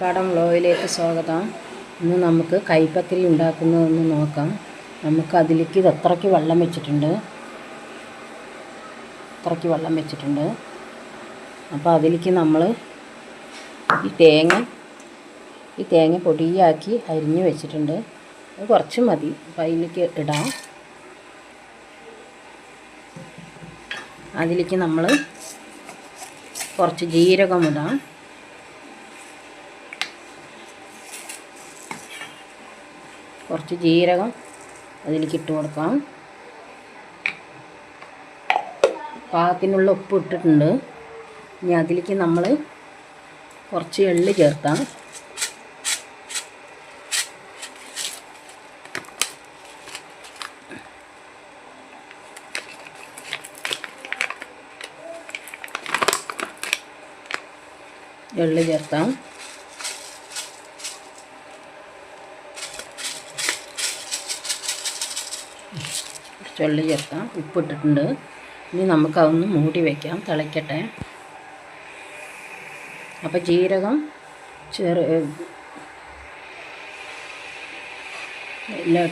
കടം വ്ലോഗിലേക്ക് സ്വാഗതം. ഇന്ന് നമുക്ക് കൈപ്പത്തിരി ഉണ്ടാക്കുന്നതെന്ന് നോക്കാം. നമുക്ക് അതിലേക്ക് ഇത് അത്രയ്ക്ക് വെള്ളം വെച്ചിട്ടുണ്ട്? അത്രയ്ക്ക് വെള്ളം വെച്ചിട്ടുണ്ട്? അപ്പോൾ അതിലേക്ക് നമ്മൾ ഈ തേങ്ങ ഈ തേങ്ങ പൊടിയാക്കി അരിഞ്ഞ് വെച്ചിട്ടുണ്ട്. അത് കുറച്ച് മതി. അപ്പോൾ അതിലേക്ക് ഇടാം. അതിലേക്ക് നമ്മൾ കുറച്ച് ജീരകം ഇടാം. കുറച്ച് ജീരകം അതിലേക്ക് ഇട്ട് കൊടുക്കാം. പാകത്തിനുള്ള ഉപ്പ് ഇട്ടിട്ടുണ്ട്. ഇനി അതിലേക്ക് നമ്മൾ കുറച്ച് എള്ള് ചേർക്കാം. എള്ള് ചേർക്കാം. ചൊള്ളി ചേർക്കാം ഉപ്പിട്ടിട്ടുണ്ട്. ഇനി നമുക്കതൊന്ന് മൂടി വയ്ക്കാം തിളയ്ക്കട്ടെ. അപ്പോൾ ജീരകം ചെറു എല്ലാം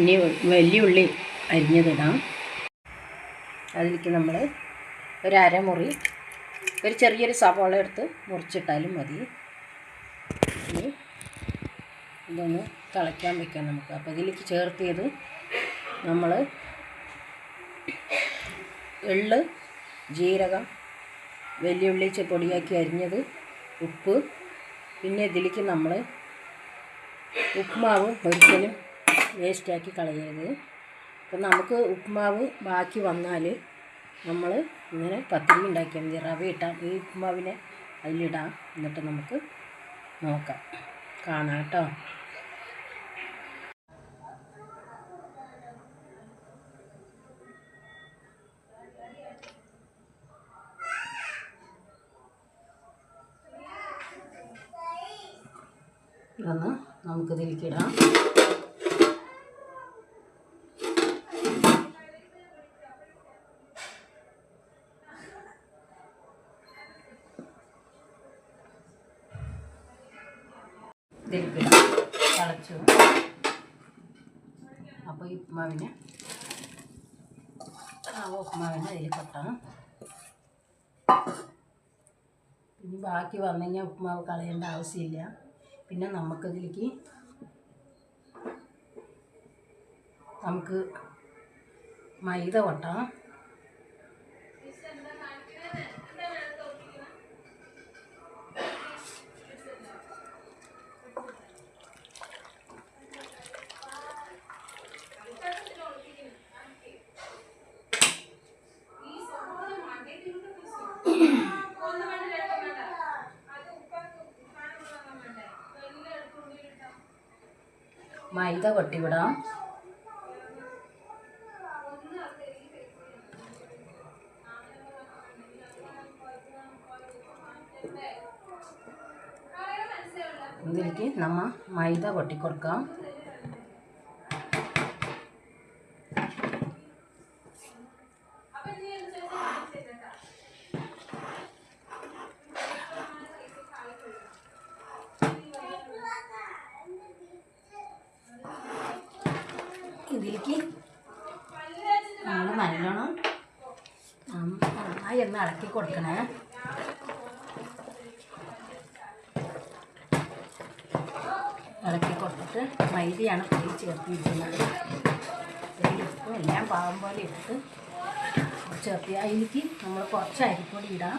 ഇനി വലിയ ഉള്ളി അരിഞ്ഞതിടാം. അതിലേക്ക് നമ്മൾ ഒരു അരമുറി ഒരു ചെറിയൊരു സവാള എടുത്ത് മുറിച്ചിട്ടാലും മതി. ഇനി ഇതൊന്ന് തിളയ്ക്കാൻ വെക്കാം നമുക്ക്. അപ്പോൾ ഇതിലേക്ക് ചേർത്തിയത് നമ്മൾ എള്ള് ജീരകം വെല്ലുള്ളി പൊടിയാക്കി അരിഞ്ഞത് ഉപ്പ്. പിന്നെ ഇതിലേക്ക് നമ്മൾ ഉപ്മാവ് ഒരിക്കലും വേസ്റ്റാക്കി കളയരുത്. അപ്പം നമുക്ക് ഉപ്മാവ് ബാക്കി വന്നാൽ നമ്മൾ ഇങ്ങനെ പത്തിരി ഉണ്ടാക്കിയാൽ മതി. റവ ഇട്ടാം ഈ ഉപ്മാവിനെ അതിലിടാം. എന്നിട്ട് നമുക്ക് നോക്കാം. കാണാം കേട്ടോ. നമുക്കിതിലേക്ക് ഇടാം. ഇതിലേക്ക് ഇടാം. തിളച്ചു. അപ്പോൾ ഈ ഉപ്മാവിനെ ആ ഉപ്മാവിനെ അതിൽ കൊട്ടണം ഇനി ബാക്കി വന്നു കഴിഞ്ഞാൽ ഉപ്മാവ് കളയേണ്ട ആവശ്യമില്ല. പിന്നെ നമുക്കതിലേക്ക് നമുക്ക് മൈദ കൊട്ടാം. മൈദ കൊട്ടിവിടാം. ഇതിലേക്ക് നമ്മ മൈദ കൊട്ടിക്കൊടുക്കാം ഇതിലേക്ക് നമ്മൾ നല്ലോണം ഉം, നന്നായി ഒന്ന് ഇളക്കി കൊടുക്കണേ ഇളക്കി കൊടുത്തിട്ട് മൈദയാണ് പൊടി ചേർത്തിരിക്കുന്നത് ഉപ്പും എല്ലാം പാകം പോലെ ഇട്ട് ചേർത്തി അതിലേക്ക് നമ്മൾ കുറച്ച് അരിപ്പൊടി ഇടാം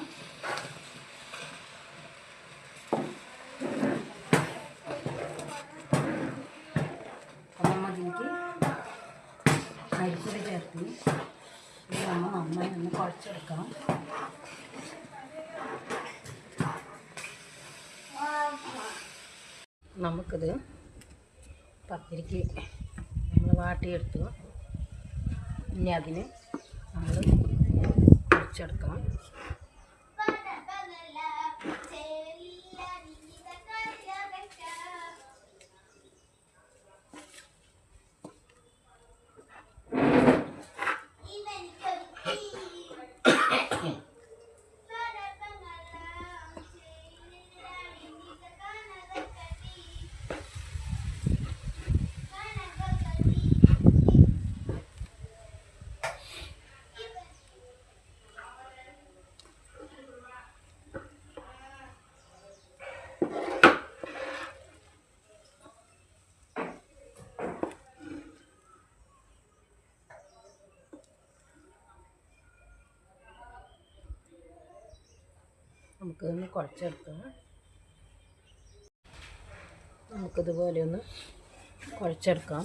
ഇതിലേക്ക് അരിപ്പൊടി ചേർത്ത് ഇത് നമ്മൾ നന്നായി ഒന്ന് കുഴച്ചെടുക്കണം നമുക്കിത് പത്തിരിക്ക് നമ്മൾ വാട്ടിയെടുത്തു. ഇനി അതിന് നമ്മൾ കുഴച്ചെടുക്കണം നമുക്കിതൊന്ന് കുഴച്ചെടുക്കാം. നമുക്കിതുപോലെ ഒന്ന് കുഴച്ചെടുക്കാം.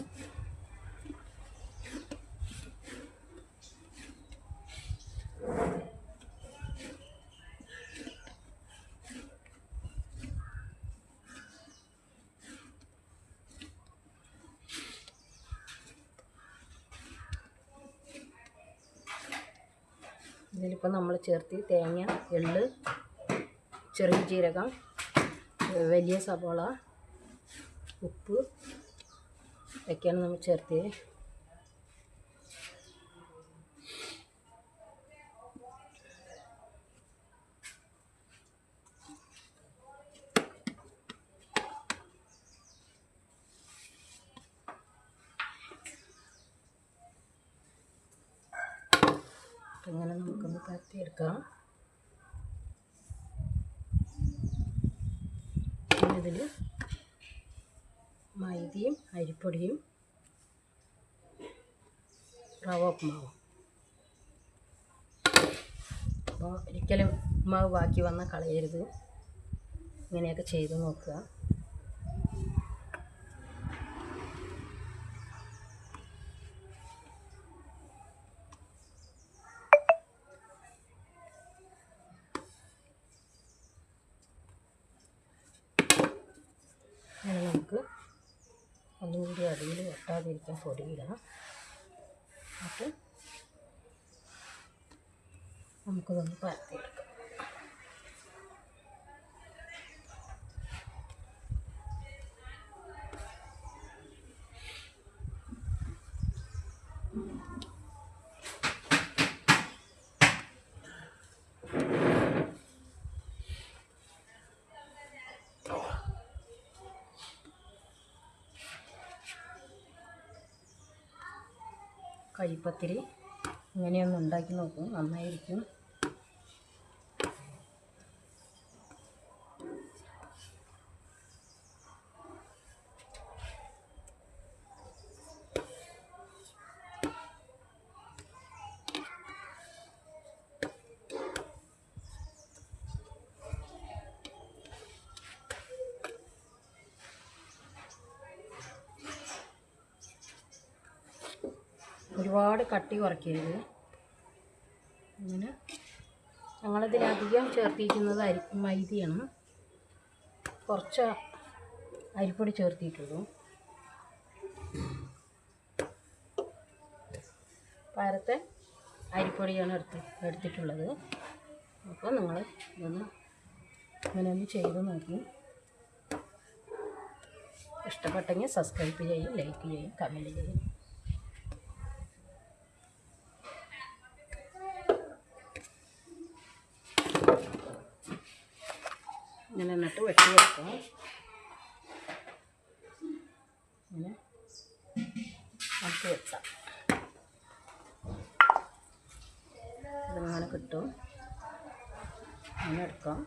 ഇതിലിപ്പോൾ നമ്മൾ ചേർത്ത് തേങ്ങ എള്ള് ചെറിയ ജീരകം വലിയ സവോള ഉപ്പ് ഇതൊക്കെയാണ് നമ്മൾ ചേർത്തത്. ഇങ്ങനെ നമുക്കൊന്ന് പരത്തിയെടുക്കാം. ഇതിൽ മൈദയും അരിപ്പൊടിയും റവ ഉപ്പുമാവും അപ്പോൾ ഒരിക്കലും ഉപ്പുമാവ് ബാക്കി വന്നാൽ കളയരുത്. ഇങ്ങനെയൊക്കെ ചെയ്ത് നോക്കുക അങ്ങനെ നമുക്ക് കൂടി അടിയിൽ ഒട്ടാതിരിക്കാൻ പൊടിയിടാം എന്നിട്ട് നമുക്കിതൊന്ന് പരത്തിയെടുക്കാം. കഴിപ്പത്തിരി ഇങ്ങനെയൊന്ന് ഉണ്ടാക്കി നോക്കും. നന്നായിരിക്കും. ഒരുപാട് കട്ടി കുറയ്ക്കരുത്. അങ്ങനെ ഞങ്ങളിതിലധികം ചേർത്തിരിക്കുന്നത് അരി മൈദയാണ് കുറച്ച് അരിപ്പൊടി ചേർത്തിട്ടുള്ളൂ. പരത്തെ അരിപ്പൊടിയാണ് എടുത്ത് എടുത്തിട്ടുള്ളത്. അപ്പോൾ നിങ്ങൾ ഇതൊന്ന് ഇങ്ങനെ ഒന്ന് ചെയ്ത് നോക്കി. ഇഷ്ടപ്പെട്ടെങ്കിൽ സബ്സ്ക്രൈബ് ചെയ്യും ലൈക്ക് ചെയ്യും കമന്റ് ചെയ്യും ഇങ്ങനെ എന്നിട്ട് വെട്ടി വെക്കാം ഇങ്ങനെ ആക്കി വെക്കാം ഇതിങ്ങനെ കിട്ടും ഇങ്ങനെ എടുക്കാം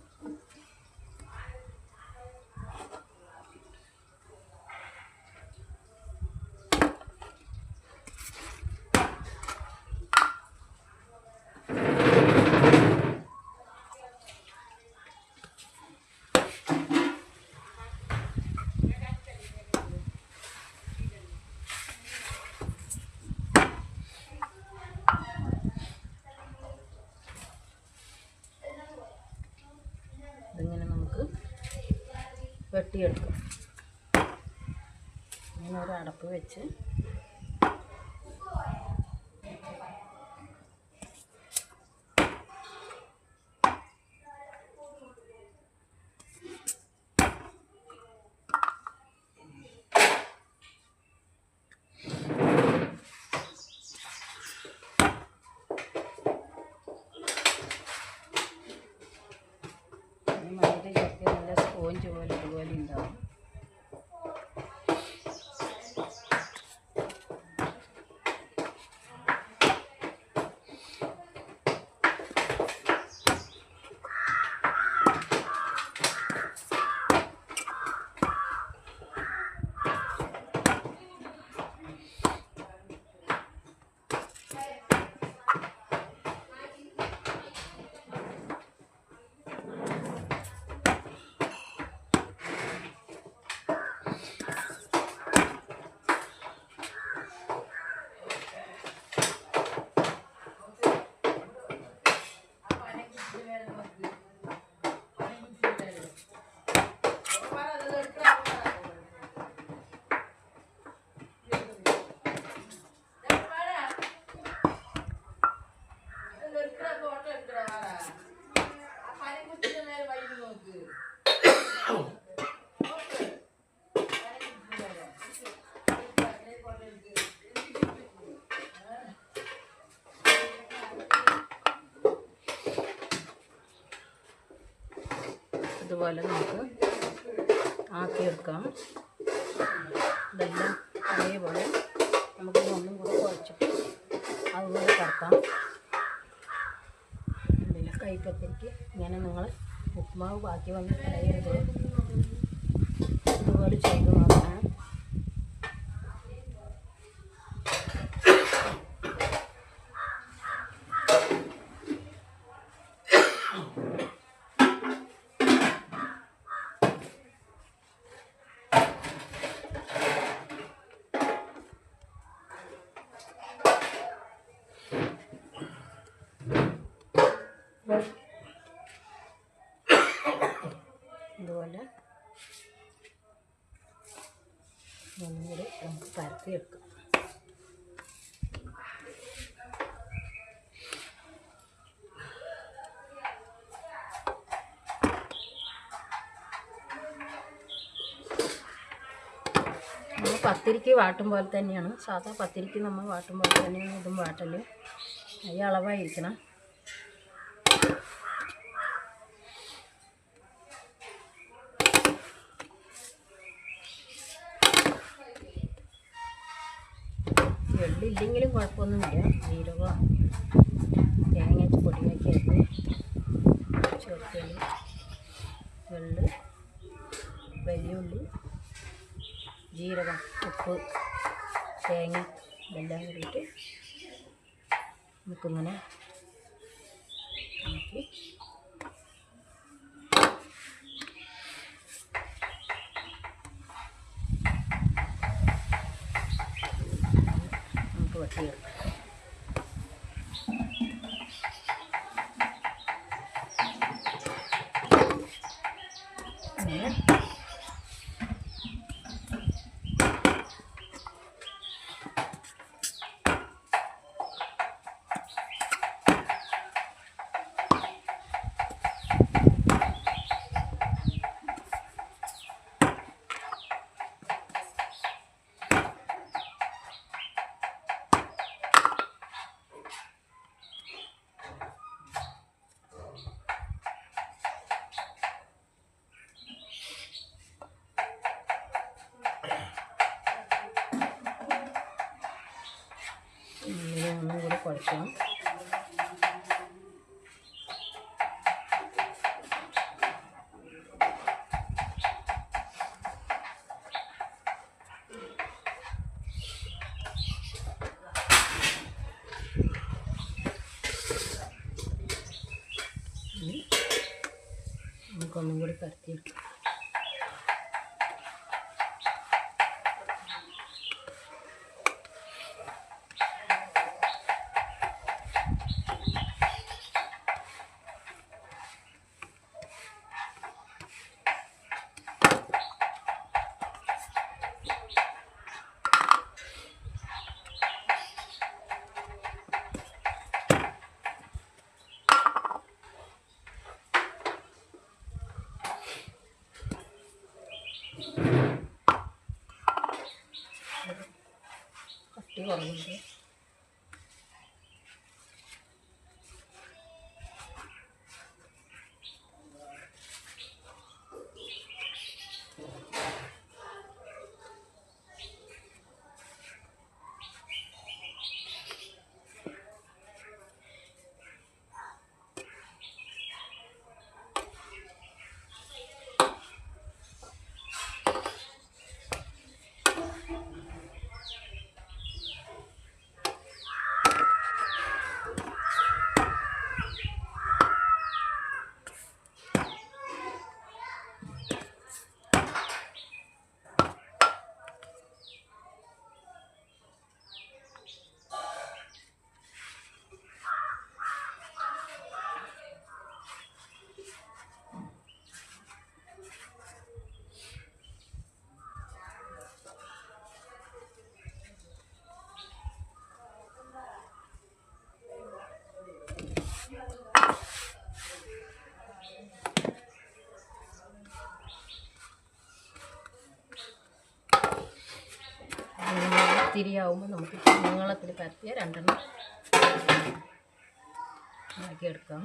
ഇതിങ്ങനെ നമുക്ക് വെട്ടിയെടുക്കാം. ഇങ്ങനെ ഒരു അടപ്പ് വെച്ച് ഇതുപോലെ നമുക്ക് ആക്കിയെടുക്കാം. ഇതെല്ലാം അതേപോലെ നമുക്ക് ഒന്നും കൂടെ കുഴച്ചിട്ട് അതുപോലെ കറക്കാം പിന്നെ കൈപ്പത്തേക്ക് ഇങ്ങനെ നിങ്ങൾ ഉപ്മാവ് ബാക്കി വന്ന് കളയരുത് ഇതുപോലെ ചെയ്ത് നോക്കണം ഇതുപോലെ ഒന്നുകൂടി നമുക്ക് പരത്തിയെടുക്കാം. പത്തിരിക്ക് വാട്ടും പോലെ തന്നെയാണ്. സാധാ പത്തിരിക്ക് നമ്മൾ വാട്ടും പോലെ തന്നെയാണ് ഇതും വാട്ടൽ ഈ അളവായിരിക്കണം. എള്ളില്ലെങ്കിലും കുഴപ്പമൊന്നുമില്ല ജീരകം തേങ്ങ പൊടിയാക്കി അത് ചേർക്കൽ വെള്ളി വലിയുള്ളി ജീരകം ഉപ്പ് തേങ്ങ ഇതെല്ലാം കൂടിയിട്ട് നമുക്കിങ്ങനെ ആക്കി നമുക്ക് വെട്ടിയെടുക്കാം ഒന്നും കൂടി കുഴക്കണം ഇനി നമുക്കൊന്നും കൂടി പരത്തിയെടുക്കാം കട്ടി ആവുമ്പോൾ നമുക്ക് നീളത്തിൽ പരത്തിയ രണ്ടെണ്ണം ആക്കിയെടുക്കാം.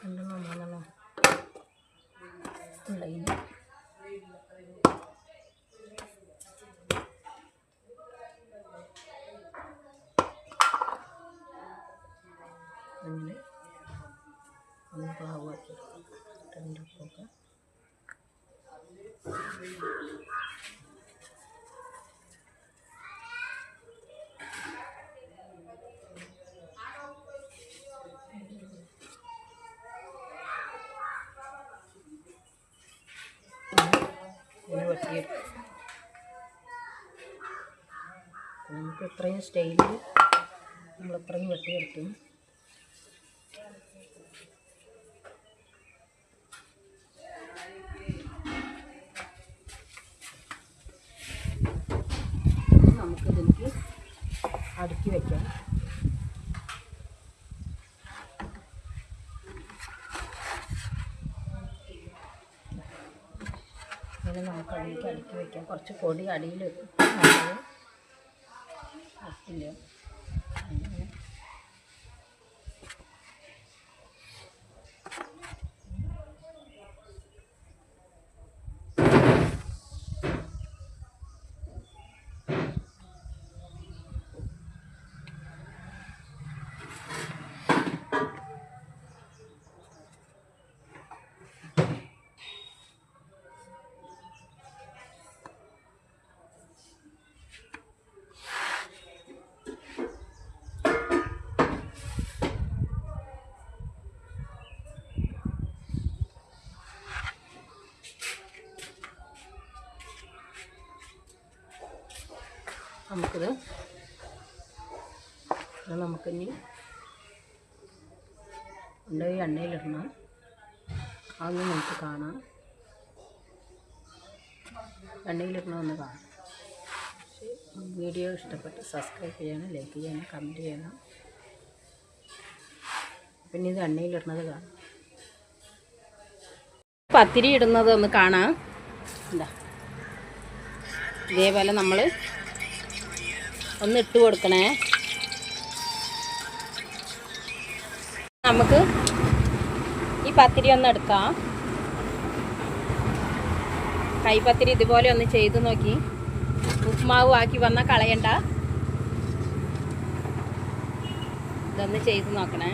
രണ്ടെണ്ണം മൂന്നെണ്ണം ഉള്ളതിന് അങ്ങനെ പാവാക്കി എടുക്കാം. ഇങ്ങനെ നമുക്ക് ഇത്രയും സ്റ്റൈലിൽ നമ്മൾ ഇത്രയും വെട്ടിയെടുക്കും നമുക്കിതിലേക്ക് അടുക്കി വയ്ക്കാം ഇങ്ങനെ നമുക്ക് അതിലേക്ക് അടുക്കി വയ്ക്കാം കുറച്ച് പൊടി അടിയിൽ നല്ലത് പറ്റില്ല അങ്ങനെ നമുക്കിത് ഇത് നമുക്കിനി കൊണ്ടുപോയി എണ്ണയിലിടണം. അതൊന്ന് നമുക്ക് കാണാം. എണ്ണയിലിടണമെന്ന് കാണാം. വീഡിയോ ഇഷ്ടപ്പെട്ട് സബ്സ്ക്രൈബ് ചെയ്യണം ലൈക്ക് ചെയ്യണം കമന്റ് ചെയ്യണം. പിന്നെ ഇത് എണ്ണയിലിടുന്നത് കാണാം. പത്തിരി ഇടുന്നത് ഒന്ന് കാണാം. എന്താ ഇതേപോലെ നമ്മൾ ഒന്ന് ഇട്ട് കൊടുക്കണേ. നമുക്ക് പത്തിരി ഒന്ന് എടുക്കാം. കൈപ്പത്തിരി ഇതുപോലെ ഒന്ന് ചെയ്ത് നോക്കി. ഉപ്മാവ് ആക്കി വന്നാൽ കളയണ്ട. ഇതൊന്ന് ചെയ്ത് നോക്കണേ.